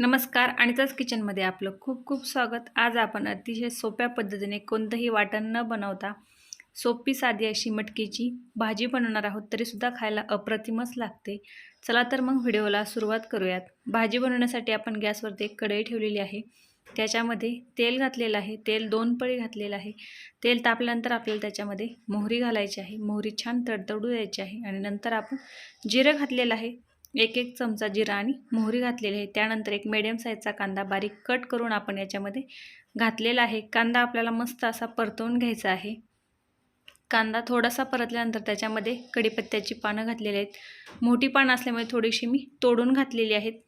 नमस्कार आणिताच किचनमध्ये आपलं खूप खूप स्वागत. आज आपण अतिशय सोप्या पद्धतीने कोणतंही वाटण न बनवता सोपी साधी अशी मटकीची भाजी बनवणार आहोत तरीसुद्धा खायला अप्रतिमच लागते. चला तर मग व्हिडिओला सुरुवात करूयात. भाजी बनवण्यासाठी आपण गॅसवरती एक कढई ठेवलेली आहे. त्याच्यामध्ये तेल घातलेलं आहे. तेल दोन पळी घातलेलं आहे. तेल तापल्यानंतर आपल्याला त्याच्यामध्ये मोहरी घालायची आहे. मोहरी छान तडतडू द्यायची आहे आणि नंतर आपण जिरं घातलेलं आहे. एक एक चमचा जिरा आणि मोहरी घातलेली आहे. त्यानंतर एक मिडियम साईजचा कांदा बारीक कट करून आपण याच्यामध्ये घातलेला आहे. कांदा आपल्याला मस्त असा परतवून घ्यायचा आहे. कांदा थोडासा परतल्यानंतर त्याच्यामध्ये कढीपत्त्याची पानं घातलेली आहेत. मोठी पानं असल्यामुळे थोडीशी मी तोडून घातलेली आहेत.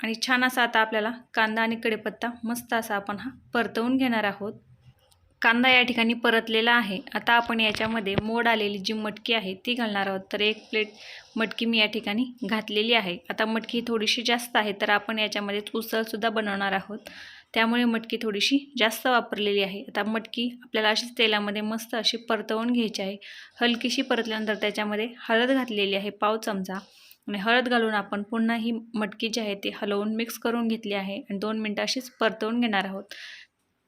आणि छान असा आता आपल्याला कांदा आणि कढीपत्ता मस्त असा आपण हा परतवून घेणार आहोत. कांदा या ठिकाणी परतलेला आहे. आता आपण याच्यामध्ये मोड आलेली जी मटकी आहे ती घालणार आहोत. तर एक प्लेट मटकी मी या ठिकाणी घातलेली आहे. आता मटकी थोडीशी जास्त आहे तर आपण याच्यामध्ये उसळसुद्धा बनवणार आहोत. त्यामुळे मटकी थोडीशी जास्त वापरलेली आहे. आता मटकी आपल्याला अशीच तेलामध्ये मस्त अशी परतवून घ्यायची आहे. हलकीशी परतल्यानंतर त्याच्यामध्ये हळद घातलेली आहे पाव चमचा. आणि हळद घालून आपण पुन्हा ही मटकी जी आहे ती हलवून मिक्स करून घेतली आहे. आणि दोन मिनटं अशीच परतवून घेणार आहोत.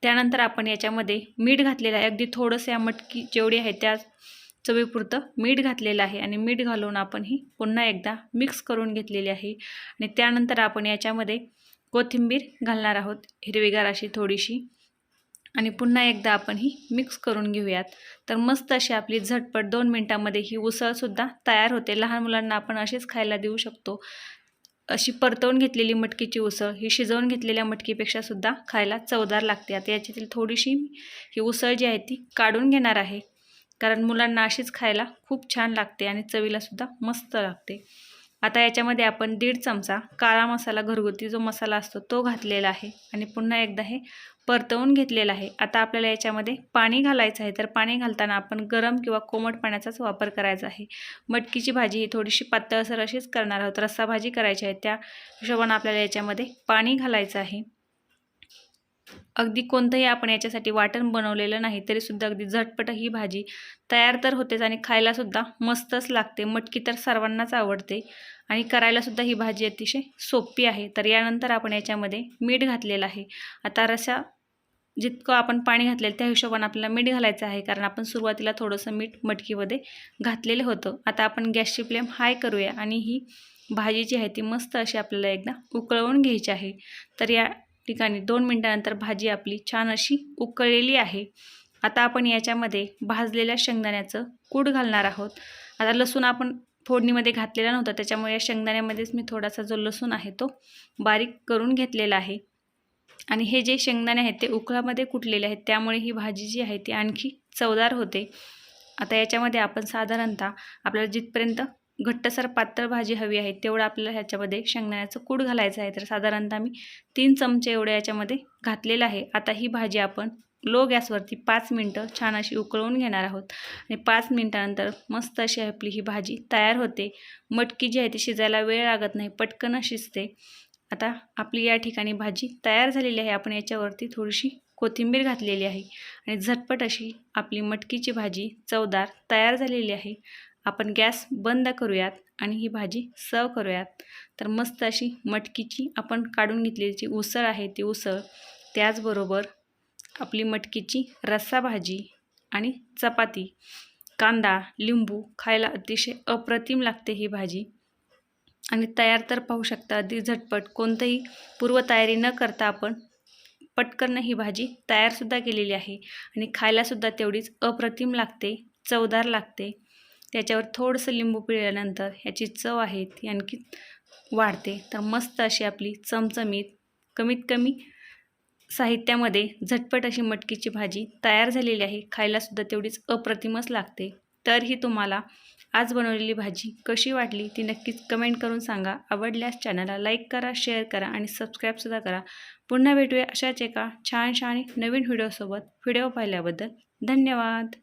त्यानंतर आपण याच्यामध्ये मीठ घातलेलं आहे. अगदी थोडंसं या मटकी जेवढी आहे त्या चवीपुरतं मीठ घातलेलं आहे आणि मीठ घालून आपण ही पुन्हा एकदा मिक्स करून घेतलेली आहे. आणि त्यानंतर आपण याच्यामध्ये कोथिंबीर घालणार आहोत हिरवीगार अशी थोडीशी. आणि पुन्हा एकदा आपण ही मिक्स करून घेऊयात. तर मस्त अशी आपली झटपट दोन मिनटामध्ये ही उसळसुद्धा तयार होते. लहान मुलांना आपण अशीच खायला देऊ शकतो. अशी परतवून घेतलेली मटकीची उसळ ही शिजवून घेतलेल्या मटकीपेक्षा सुद्धा खायला चवदार लागते. आता याच्यातील थोडीशी ही उसळ जी आहे ती काढून घेणार आहे. कारण मुलांना अशीच खायला खूप छान लागते आणि चवीलासुद्धा मस्त लागते. आता याच्यामध्ये आपण दीड चमचा काळा मसाला घरगुती जो मसाला असतो तो घातलेला आहे. आणि पुन्हा एकदा हे परतवून घेतलेलं आहे. आता आपल्याला याच्यामध्ये पाणी घालायचं आहे. तर पाणी घालताना आपण गरम किंवा कोमट पाण्याचाच वापर करायचा आहे. मटकीची भाजी ही थोडीशी पातळसर अशीच करणार आहोत. रस्सा भाजी करायची आहे. त्या हिशोबानं आपल्याला याच्यामध्ये पाणी घालायचं आहे. अगदी कोणतंही आपण याच्यासाठी वाटण बनवलेलं नाही तरीसुद्धा अगदी झटपट ही भाजी तयार तर होतेच आणि खायलासुद्धा मस्तच लागते मटकी तर सर्वांनाच आवडते आणि करायलासुद्धा ही भाजी अतिशय सोपी आहे. तर यानंतर आपण याच्यामध्ये मीठ घातलेलं आहे. आता रसा जितकं आपण पाणी घातलेलं त्या हिशोबाने आपल्याला मीठ घालायचं आहे कारण आपण सुरुवातीला थोडंसं मीठ मटकीमध्ये घातलेलं होतं. आता आपण गॅसची फ्लेम हाय करूया आणि ही भाजी जी आहे ती मस्त अशी आपल्याला एकदा उकळवून घ्यायची आहे. तर या ठिकाणी दोन मिनटानंतर भाजी आपली छान अशी उकळलेली आहे. आता आपण याच्यामध्ये भाजलेल्या शेंगदाण्याचं कूट घालणार आहोत. आता लसूण आपण फोडणीमध्ये घातलेला नव्हता त्याच्यामुळे या शेंगदाण्यामध्येच मी थोडासा जो लसूण आहे तो बारीक करून घेतलेला आहे. आणि हे जे शेंगदाणे आहेत ते उकळामध्ये कुटलेले आहेत त्यामुळे ही भाजी जी आहे ती आणखी चवदार होते. आता याच्यामध्ये आपण साधारणतः आपल्याला जिथपर्यंत घट्टसर पातळ भाजी हवी आहे तेवढं आपल्याला ह्याच्यामध्ये शेंगदाण्याचं कूड घालायचं आहे. तर साधारणतः मी तीन चमचे एवढे याच्यामध्ये घातलेलं आहे. आता ही भाजी आपण लो गॅसवरती पाच मिनटं छान अशी उकळवून घेणार आहोत. आणि पाच मिनटानंतर मस्त अशी आपली ही भाजी तयार होते. मटकी जी आहे ती शिजायला वेळ लागत नाही पटकन शिजते. आता आपली या ठिकाणी भाजी तयार झालेली आहे. आपण याच्यावरती थोडीशी कोथिंबीर घातलेली आहे. आणि झटपट अशी आपली मटकीची भाजी चवदार तयार झालेली आहे. आपण गॅस बंद करूयात आणि ही भाजी सर्व करूयात. तर मस्त अशी मटकीची आपण काढून घेतलेली जी उसळ आहे ती उसळ त्याचबरोबर आपली मटकीची रस्सा भाजी आणि चपाती कांदा लिंबू खायला अतिशय अप्रतिम लागते ही भाजी. आणि तयार तर पाहू शकता अगदी झटपट कोणतंही पूर्वतयारी न करता आपण पटकन ही भाजी तयारसुद्धा केलेली आहे आणि खायलासुद्धा तेवढीच अप्रतिम लागते चवदार लागते. त्याच्यावर थोडंसं लिंबू पिळल्यानंतर ह्याची चव आहे ती आणखी वाढते. तर मस्त अशी आपली चमचमीत कमीत कमी साहित्यामध्ये झटपट अशी मटकीची भाजी तयार झालेली आहे. खायलासुद्धा तेवढीच अप्रतिमच लागते. तर ही तुम्हाला आज बनवलेली भाजी कशी वाटली ती नक्कीच कमेंट करून सांगा. आवडल्यास चॅनलला लाईक करा शेअर करा आणि सबस्क्राईबसुद्धा करा. पुन्हा भेटूया अशाच एका छान छान नवीन व्हिडिओसोबत. व्हिडिओ पाहिल्याबद्दल धन्यवाद.